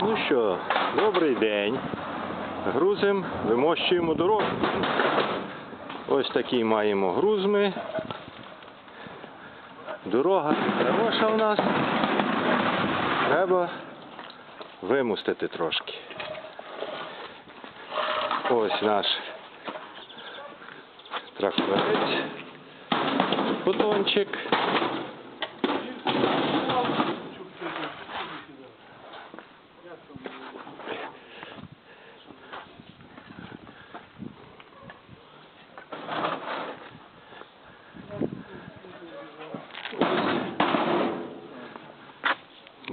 Ну що, добрий день. Грузим, вимощуємо дорогу. Ось такий маємо груз ми. Дорога хороша у нас. Треба вимустити трошки. Ось наш тракторець. Бутончик.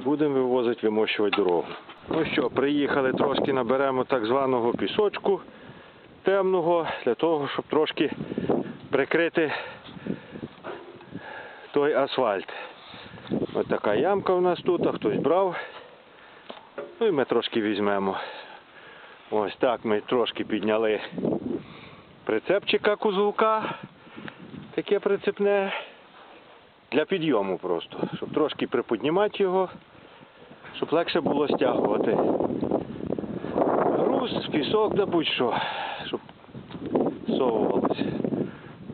Будемо вивозити, вимощувати дорогу. Ну що, приїхали трошки наберемо так званого пісочку темного, для того, щоб трошки прикрити той асфальт. Ось така ямка у нас тут, а хтось брав. Ну і ми трошки візьмемо. Ось так ми трошки підняли прицепчика кузовка. Таке прицепне для підйому просто, щоб трошки приподнімати його, щоб легше було стягувати. Груз, пісок да будь-що, щоб всовувалося.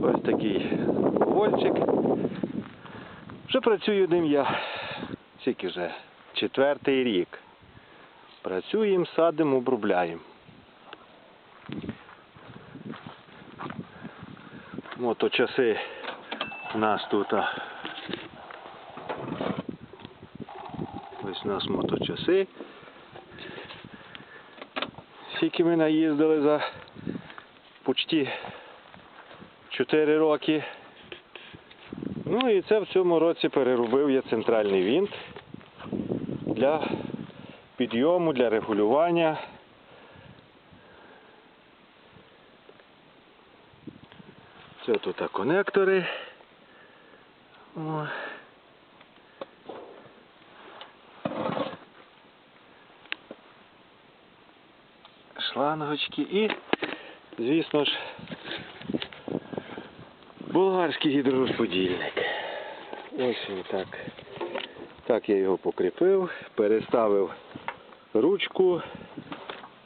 Ось такий вольчик. Вже працюю ним я скільки вже четвертий рік. Працюємо, садимо, обробляємо. Моточаси у нас тут. а, Ось у нас моточаси. Скільки ми наїздили за почти 4 роки. Ну і це в цьому році переробив я центральний винт для підйому, для регулювання. Це тут конектори. Шлангочки і, звісно ж, болгарський гідророзподільник. Ось він так. Так я його покріпив, переставив ручку,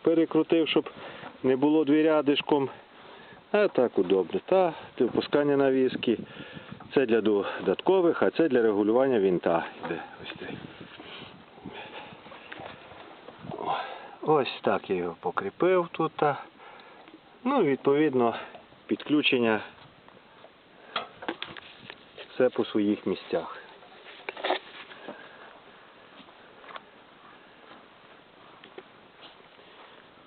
перекрутив, щоб не було двірядишком. А так удобно. Та для опускання навіски. Це для додаткових, а це для регулювання вінта. Йде. Ось, цей. Ось так я його покріпив тут. Ну і відповідно підключення все по своїх місцях.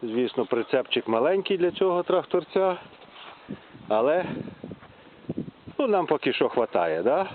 Звісно, прицепчик маленький для цього тракторця, але ну, нам поки що вистачає, да?